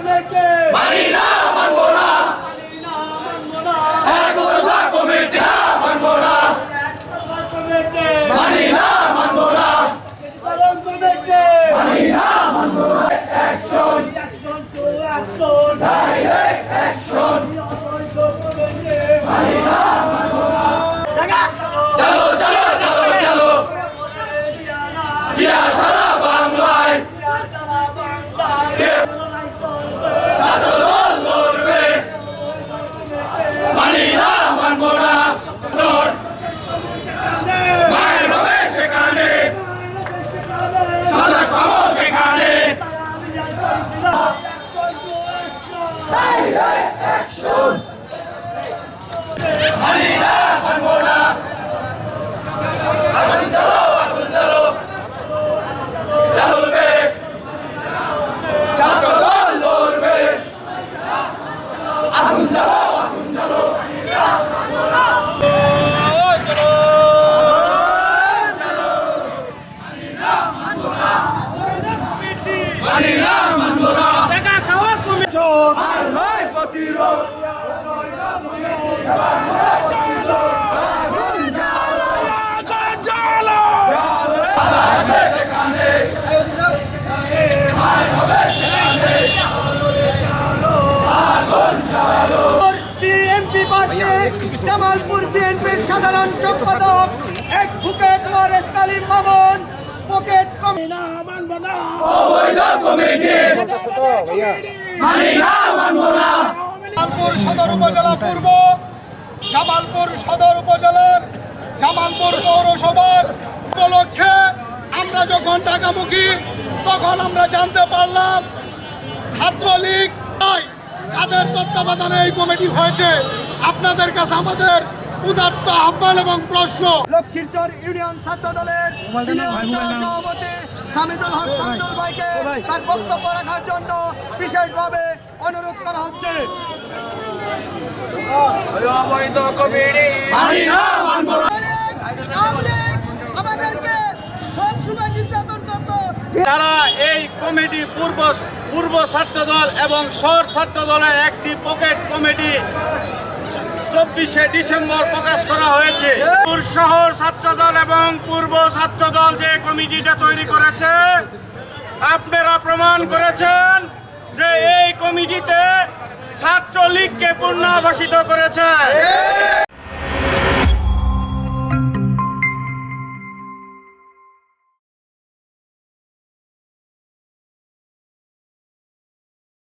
Committee প্রতিরোধ। MP party Jamalpur বিএনপির সাধারণ সম্পাদক advocate Wares Kalim Mamun pocket committee. Jamalpur সদর উপজেলা পূর্ব জামালপুর সদর উপজেলার জামালপুর পৌরসভার উপলক্ষে আমরা যখন ঢাকামুখী তখন আমরা জানতে পারলাম ছাত্রলীগ নয়, যাদের তত্ত্বাবধানে এই কমিটি হয়েছে। আপনাদের কাছে আমাদের উদাত্ত আহ্বান এবং প্রশ্ন। লক্ষ্মীরচর ইউনিয়ন ছাত্র দলের সভাপতি হামিদুল হক শামসুল ভাইকে তার বক্তব্য রাখার জন্য বিশেষভাবে অনুরোধ করা হচ্ছে। তারা এই কমিটি পূর্ব পূর্ব ছাত্রদল এবং শহর ছাত্রদলের একটি পকেট কমিটি চব্বিশে ডিসেম্বর প্রকাশ করা হয়েছে। শহর ছাত্রদল এবং পূর্ব ছাত্রদল যে কমিটিটা তৈরি করেছে, আপনারা প্রমাণ করেছেন যে এই কমিটিতে ছাত্রলীগকে পুনর্বাসিত করেছে।